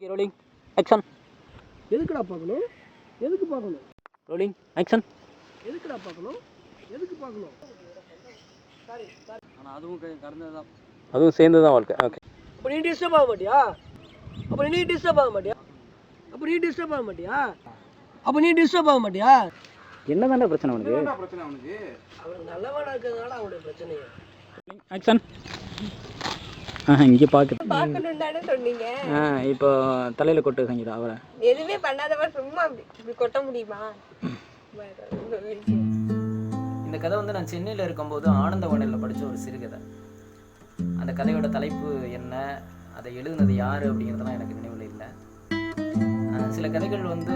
Okay rolling action எதுக்குடா பார்க்கணும்? எதுக்கு பார்க்கணும்? ரோலிங் ஆக்ஷன் எதுக்குடா பார்க்கணும்? எதுக்கு பார்க்கணும்? ஆனால் அதுவும் கடந்தது தான் அதுவும் சேர்ந்து தான் வாழ்க்கை. ஓகே அப்போ நீ டிஸ்டர்ப் ஆக மாட்டியா? அப்போ நீ டிஸ்டர்ப் ஆக மாட்டியா? அப்போ நீ டிஸ்டர்ப் ஆக மாட்டியா? அப்போ நீ டிஸ்டர்ப் ஆக மாட்டியா? என்ன தானே பிரச்சனை உனக்கு? அவனுக்கு நல்லவனா இருக்கிறதுனால அவனுடைய பிரச்சனையே. ஆக்ஷன் இங்கே பார்க்க பார்க்கணும் தானே சொன்னீங்க. ஆ இப்போ தலையில் கொட்டு சங்கீதா அவரை. எதுவுமே பண்ணாதவர் சும்மா அப்படி இப்படி கொட்ட முடியுமா? இந்த கதை வந்து நான் சென்னையில் இருக்கும்போது ஆனந்தவனில் படித்த ஒரு சிறுகதை. அந்த கதையோட தலைப்பு என்ன? அதை எழுதுனது யார் அப்படிங்கிறதெல்லாம் எனக்கு நினைவில் இல்லை. சில கதைகள் வந்து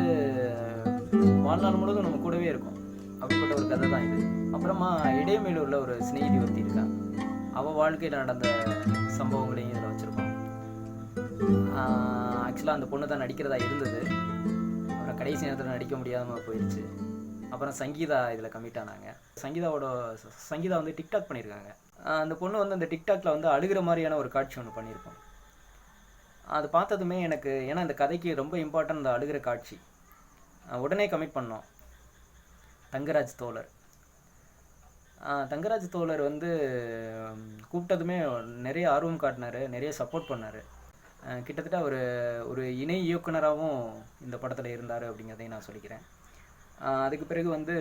வாழ்நாள் முழுவதும் நம்ம கூடவே இருக்கும். அப்படிப்பட்ட ஒரு கதை தான் இது. அப்புறமா இடைமேலூரில் ஒரு சிநேகிதி ஒருத்தி இருக்கா. அவள் வாழ்க்கையில் நடந்த சம்பவங்களையும் இதில் வச்சுருக்கோம். ஆக்சுவலாக அந்த பொண்ணு தான் நடிக்கிறதா இருந்தது. அப்புறம் கடைசி நேரத்தில் நடிக்க முடியாமல் போயிடுச்சு அப்புறம் சங்கீதா இதில் கமிட் ஆனாங்க. சங்கீதாவோட சங்கீதா வந்து டிக்டாக் பண்ணியிருக்காங்க அந்த பொண்ணு வந்து அந்த டிக்டாக்ல வந்து அழுகிற மாதிரியான ஒரு காட்சி ஒன்று பண்ணியிருப்போம் அது பார்த்ததுமே எனக்கு ஏன்னா இந்த கதைக்கு ரொம்ப இம்பார்ட்டன்ட் அந்த அழுகிற காட்சி. உடனே கமிட் பண்ணோம். தங்கராஜ் தோழர். தங்கராஜ் தோழர் வந்து கூப்பிட்டதுமே நிறைய ஆர்வம் காட்டினாரு நிறைய சப்போர்ட் பண்ணார். கிட்டத்தட்ட அவர் ஒரு இணை இயக்குனராகவும் இந்த படத்தில் இருந்தார் அப்படிங்கிறதையும் நான் சொல்லிக்கிறேன். அதுக்கு பிறகு வந்து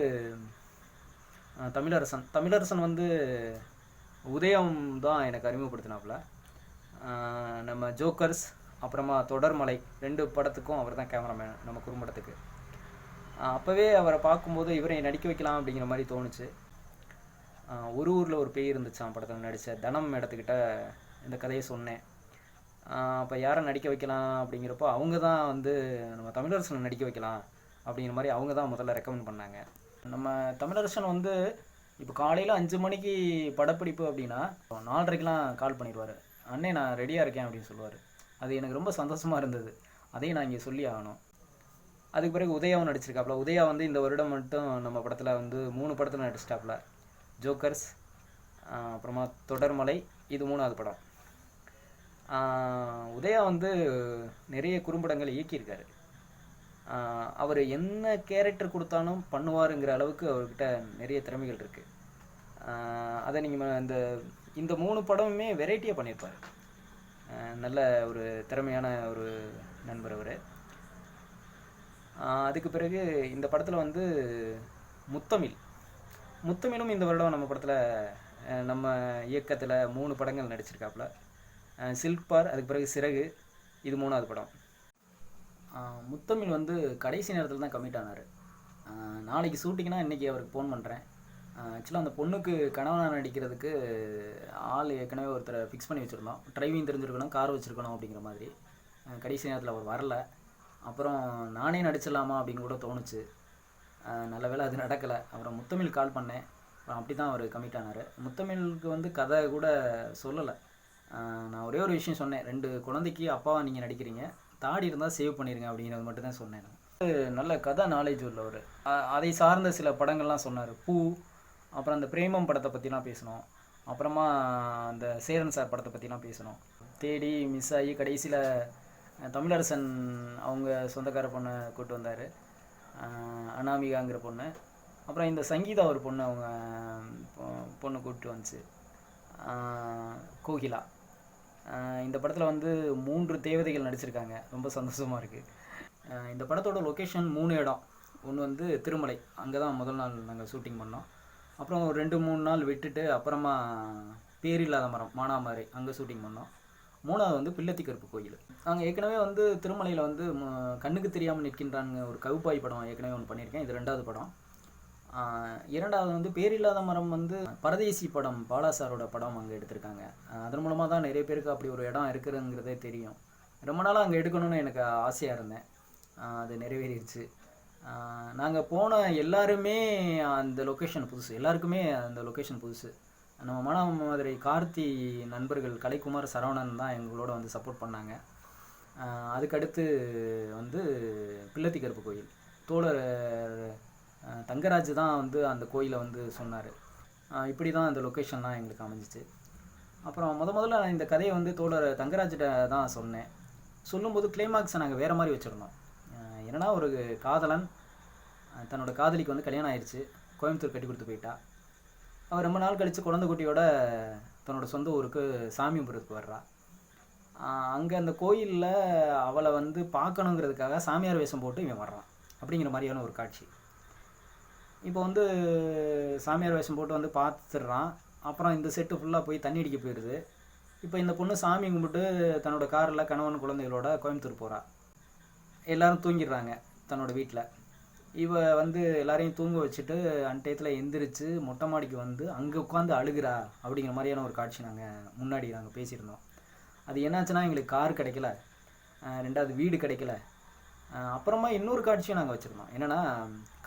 தமிழரசன். தமிழரசன் வந்து உதயம் தான் எனக்கு அறிமுகப்படுத்தினாப்புல. நம்ம ஜோக்கர்ஸ் அப்புறமா தொடர்மலை ரெண்டு படத்துக்கும் அவர் தான் கேமராமேன் நம்ம குறும்படத்துக்கு. அப்போவே அவரை பார்க்கும்போது இவரை நடிக்க வைக்கலாம் அப்படிங்கிற மாதிரி தோணுச்சு. ஒரு ஊரில் ஒரு பேய் இருந்துச்சான் படத்தில் நடித்த தனம் இடத்துக்கிட்ட இந்த கதையை சொன்னேன். அப்போ யாரை நடிக்க வைக்கலாம் அப்படிங்கிறப்போ அவங்க தான் வந்து நம்ம தமிழரசனை நடிக்க வைக்கலாம் அப்படிங்கிற மாதிரி அவங்க தான் முதல்ல ரெக்கமெண்ட் பண்ணாங்க. நம்ம தமிழரசன் வந்து இப்போ காலையில் அஞ்சு மணிக்கு படப்பிடிப்பு அப்படின்னா நாலரைக்கெலாம் கால் பண்ணிடுவார். அண்ணே நான் ரெடியாக இருக்கேன் அப்படின்னு சொல்லுவார். அது எனக்கு ரொம்ப சந்தோஷமாக இருந்தது. அதையும் நான் இங்கே சொல்லி ஆகணும். அதுக்கு பிறகு உதயாவும் நடிச்சிருக்காப்புல உதயா வந்து இந்த வருடம் மட்டும் நம்ம படத்தில் வந்து மூணு படத்தில் நடிச்சிட்டாப்புல ஜோக்கர்ஸ் அப்புறமா தொடர்மலை இது மூணாவது படம். உதயா வந்து நிறைய குறும்படங்கள் இயக்கியிருக்காரு. அவர் என்ன கேரக்டர் கொடுத்தாலும் பண்ணுவாருங்கிற அளவுக்கு அவர்கிட்ட நிறைய திறமைகள் இருக்குது அதை நீங்கள் இந்த இந்த மூணு படமுமே வெரைட்டியாக பண்ணியிருப்பார். நல்ல ஒரு திறமையான ஒரு நண்பர் அவர். அதுக்கு பிறகு இந்த படத்தில் வந்து முத்தமிழ் முத்தமிழும் இந்த வருடம் நம்ம படத்தில் நம்ம இயக்கத்தில் மூணு படங்கள் நடிச்சிருக்காப்புல சில்க் பார் அதுக்கு பிறகு சிறகு இது மூணாவது படம். முத்தமிழ் வந்து கடைசி நேரத்தில் தான் கமிட் ஆனார். நாளைக்கு ஷூட்டிங்னா இன்றைக்கி அவருக்கு ஃபோன் பண்ணுறேன் ஆக்சுவலாக அந்த பொண்ணுக்கு கணவனாக நடிக்கிறதுக்கு ஆள் ஏற்கனவே ஒருத்தரை ஃபிக்ஸ் பண்ணி வச்சுருந்தோம். டிரைவிங் தெரிஞ்சிருக்கணும் கார் வச்சுருக்கணும் அப்படிங்கிற மாதிரி. கடைசி நேரத்தில் அவர் வரல. அப்புறம் நானே நடிச்சிடலாமா அப்படின்னு கூட தோணுச்சு. நல்ல வேலை அது நடக்கலை. அப்புறம் முத்தமிழ் கால் பண்ணேன். அப்புறம் அப்படி தான் அவர் கமிட் ஆனார். முத்தமிழுக்கு வந்து கதை கூட சொல்லலை. நான் ஒரே ஒரு விஷயம் சொன்னேன். ரெண்டு குழந்தைக்கு அப்பாவை நீங்கள் நடிக்கிறீங்க. தாடி இருந்தால் சேவ் பண்ணிடுங்க அப்படிங்கிறது மட்டும் தான் சொன்னேன் நான். நல்ல கதை நாலேஜ் உள்ளவர் அதை சார்ந்த சில படங்கள்லாம் சொன்னார். பூ அப்புறம் அந்த பிரேமம் படத்தை பற்றிலாம் பேசணும் அப்புறமா அந்த சேரன் சார் படத்தை பற்றிலாம் பேசணும் தேடி மிஸ் ஆகி கடைசியில் தமிழரசன் அவங்க சொந்தக்கார பொண்ணை கூட்டு வந்தார். அனாமிகாங்கிற பொண்ணு. அப்புறம் இந்த சங்கீதா ஒரு பொண்ணு அவங்க பொ- பொண்ணு கூப்பிட்டு வந்துச்சு. கோகிலா. இந்த படத்தில் வந்து மூன்று தேவதைகள் நடிச்சிருக்காங்க. ரொம்ப சந்தோஷமாக இருக்குது இந்த படத்தோட லொக்கேஷன் மூணு இடம். ஒன்று வந்து திருமலை. அங்கே தான் முதல் நாள் நாங்கள் ஷூட்டிங் பண்ணோம். அப்புறம் ஒரு ரெண்டு மூணு நாள் விட்டுட்டு அப்புறமா பேரில்லாத மரம் மானாமரை அங்கே ஷூட்டிங் பண்ணோம். மூணாவது வந்து பிள்ளத்திக்கருப்பு கோயில். நாங்கள் ஏற்கனவே வந்து திருமலையில் வந்து கண்ணுக்கு தெரியாமல் நிற்கின்றாங்க ஒரு கவுப்பாய் படம் ஏற்கனவே ஒன்று பண்ணியிருக்கேன். இது ரெண்டாவது படம். இரண்டாவது வந்து பேரில்லாத மரம் வந்து பரதேசி படம் பாலா சாரோட படம் அங்கே எடுத்திருக்காங்க. அதன் மூலமாக தான் நிறைய பேருக்கு அப்படி ஒரு இடம் இருக்குதுங்கிறதே தெரியும். ரொம்ப நாளாக அங்கே எடுக்கணும்னு எனக்கு ஆசையாக இருந்தேன். அது நிறைவேறிடுச்சு. நாங்கள் போன எல்லாருமே அந்த லொக்கேஷன் புதுசு. எல்லாருக்குமே அந்த லொக்கேஷன் புதுசு. நம்ம மானாமதுரை கார்த்தி நண்பர்கள் கலைக்குமார் சரவணன் தான் எங்களோட வந்து சப்போர்ட் பண்ணாங்க. அதுக்கடுத்து வந்து பிள்ளத்தி கருப்பு கோயில். தோழர் தங்கராஜ் தான் வந்து அந்த கோயிலை வந்து சொன்னார். இப்படி தான் அந்த லொக்கேஷன்லாம் எங்களுக்கு அமைஞ்சிச்சு. அப்புறம் முத முதல்ல நான் இந்த கதையை வந்து தோழர் தங்கராஜிட்ட தான் சொன்னேன். சொல்லும்போது கிளைமாக்ஸை நாங்கள் வேறு மாதிரி வச்சுருந்தோம். என்னன்னா ஒரு காதலன் தன்னோட காதலிக்கு வந்து கல்யாணம் ஆயிடுச்சு கோயம்புத்தூர் கட்டி கொடுத்து போயிட்டா. அவள் ரொம்ப நாள் கழித்து குழந்தை குட்டியோட தன்னோட சொந்த ஊருக்கு சாமி கும்பிட்றதுக்கு வர்றா அங்கே அந்த கோயிலில் அவளை வந்து பார்க்கணுங்கிறதுக்காக சாமியார் வேஷம் போட்டு இவன் வர்றான். அப்படிங்கிற மாதிரியான ஒரு காட்சி. இப்போ வந்து சாமியார் வேஷம் போட்டு வந்து பார்த்துடுறான். அப்புறம் இந்த செட்டு ஃபுல்லாக போய் தண்ணி அடிக்க போயிடுது. இப்போ இந்த பொண்ணு சாமி கும்பிட்டு தன்னோட காரில் கணவன் குழந்தைகளோட கோயம்புத்தூர் போகிறா எல்லாரும் தூங்கிடுறாங்க தன்னோட வீட்டில் இவ வந்து எல்லாரையும் தூங்க வச்சுட்டு அன்டயத்தில் எந்திரிச்சு மொட்டை மாடிக்கு வந்து அங்கே உட்காந்து அழுகிறா அப்படிங்கிற மாதிரியான ஒரு காட்சி நாங்கள் முன்னாடி நாங்கள் பேசியிருந்தோம். அது என்னாச்சுன்னா எங்களுக்கு கார் கிடைக்கல. ரெண்டாவது வீடு கிடைக்கல. அப்புறமா இன்னொரு காட்சியும் நாங்கள் வச்சுருந்தோம். என்னென்னா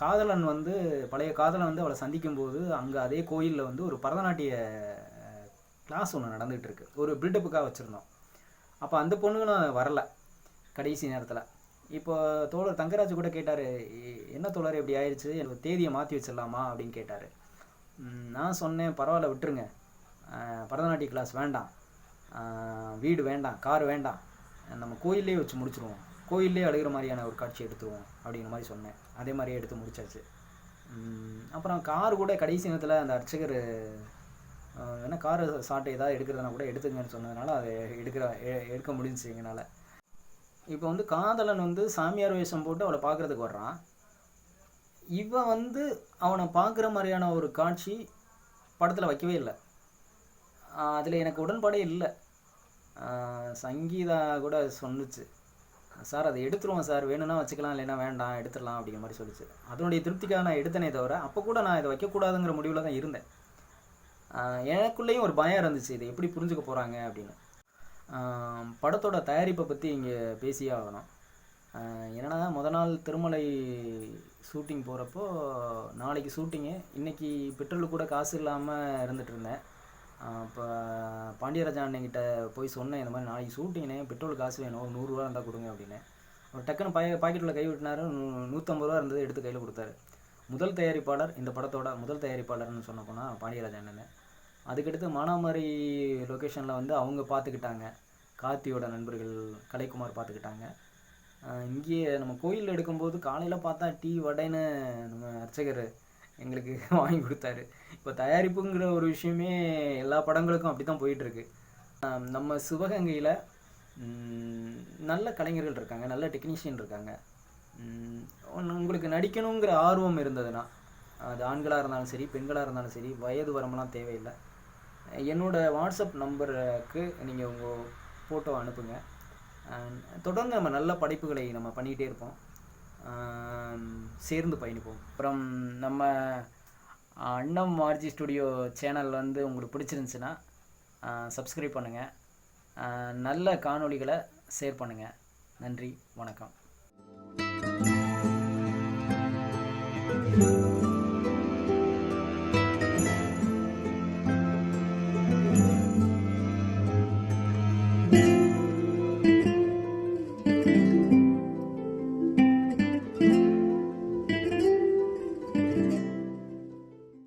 காதலன் வந்து பழைய காதலன் வந்து அவளை சந்திக்கும் போது அங்கே அதே கோயிலில் வந்து ஒரு பரதநாட்டிய கிளாஸ் ஒன்று நடந்துகிட்டு இருக்கு. ஒரு பில்டப்புக்காக வச்சுருந்தோம். அப்போ அந்த பொண்ணுங்களும் வரலை. கடைசி நேரத்தில். இப்போ தோழர் தங்கராஜ் கூட கேட்டார் என்ன தோழர் இப்படி ஆயிடுச்சு எனக்கு தேதியை மாற்றி வச்சிடலாமா? அப்படின்னு கேட்டார். நான் சொன்னேன் பரவாயில்ல விட்டுருங்க. பரதநாட்டிய கிளாஸ் வேண்டாம். வீடு வேண்டாம் கார் வேண்டாம். நம்ம கோயிலே வச்சு முடிச்சிருவோம். கோயிலே அழுகிற மாதிரியான ஒரு காட்சி எடுத்துருவோம் அப்படிங்கிற மாதிரி சொன்னேன். அதே மாதிரியே எடுத்து முடிச்சாச்சு. அப்புறம் கார் கூட கடைசி நேரத்தில் அந்த அர்ச்சகர் அஹ் கார் சாட்டை ஏதாவது எடுக்கிறதுனா கூட எடுத்துங்கன்னு சொன்னதுனால அதை எடுக்கிற எ- எடுக்க முடிஞ்சுச்சு எங்களால். இப்போ வந்து காதலன் வந்து சாமியார் வேஷம் போட்டு அவளை பார்க்குறதுக்கு வர்றான். இவன் வந்து அவனை பார்க்குற மாதிரியான ஒரு காட்சி படத்தில் வைக்கவே இல்லை. அதில் எனக்கு உடன்பாடே இல்லை. சங்கீதா கூட சொன்னுச்சு. சார் அதை எடுத்துருவோம் சார். வேணும்னா வச்சுக்கலாம் இல்லைன்னா வேண்டாம் எடுத்துடலாம் அப்படிங்கிற மாதிரி சொல்லிச்சு. அதனுடைய திருப்திக்காக நான் எடுத்தனே தவிர அப்போ கூட நான் இதை வைக்கக்கூடாதுங்கிற முடிவில் தான் இருந்தேன். எனக்குள்ளேயும் ஒரு பயம் இருந்துச்சு. இதை எப்படி புரிஞ்சுக்க போகிறாங்க அப்படின்னு. படத்தோட தயாரிப்பை பற்றி இங்கே பேசியே ஆகணும். என்னென்னா என்னன்னா முத நாள் திருமலை ஷூட்டிங் போகிறப்போ நாளைக்கு ஷூட்டிங்கு. இன்றைக்கி பெட்ரோலு கூட காசு இல்லாமல் இருந்துட்டுருந்தேன் இப்போ பாண்டியராஜா அண்ணன்கிட்ட போய் சொன்னேன் இந்த மாதிரி நாளைக்கு ஷூட்டிங்னே பெட்ரோல் காசு வேணும் ஒரு நூறுரூவா இருந்தால் கொடுங்க அப்படின்னு. அவர் டக்குன்னு பாய பாக்கெட்டில் கை விட்டினாரு நூ- நூற்றம்பது ரூபா இருந்தது எடுத்து கையில் கொடுத்தாரு. முதல் தயாரிப்பாளர் இந்த படத்தோட முதல் தயாரிப்பாளர்னு சொன்ன போனால் பாண்டியராஜா அண்ணன். அதுக்கடுத்து மானாமரி லொக்கேஷனில் வந்து அவங்க பார்த்துக்கிட்டாங்க. கார்த்தியோட நண்பர்கள் கலைக்குமார் பார்த்துக்கிட்டாங்க. இங்கேயே நம்ம கோயிலில் எடுக்கும்போது காலையில் பார்த்தா டீ வடைன்னு நம்ம அர்ச்சகர் எங்களுக்கு வாங்கி கொடுத்தாரு. இப்போ தயாரிப்புங்கிற ஒரு விஷயமே எல்லா படங்களுக்கும் அப்படி தான் போயிட்டுருக்கு நம்ம சிவகங்கையில் நல்ல கலைஞர்கள் இருக்காங்க நல்ல டெக்னீஷியன் இருக்காங்க. உங்களுக்கு நடிக்கணுங்கிற ஆர்வம் இருந்ததுன்னா அது ஆண்களாக இருந்தாலும் சரி பெண்களாக இருந்தாலும் சரி வயது வரம்பெல்லாம் தேவையில்லை. என்னோட வாட்ஸ்அப் நம்பருக்கு நீங்கள் உங்கள் ஃபோட்டோ அனுப்புங்க. தொடர்ந்து நம்ம நல்ல படைப்புகளை நம்ம பண்ணிகிட்டே இருப்போம். சேர்ந்து பயணிப்போம். அப்புறம் நம்ம அண்ணம் மார்ஜி ஸ்டுடியோ சேனல் வந்து உங்களுக்கு பிடிச்சிருந்துச்சுன்னா சப்ஸ்கிரைப் பண்ணுங்கள் நல்ல காணொளிகளை ஷேர் பண்ணுங்கள் நன்றி வணக்கம். thank you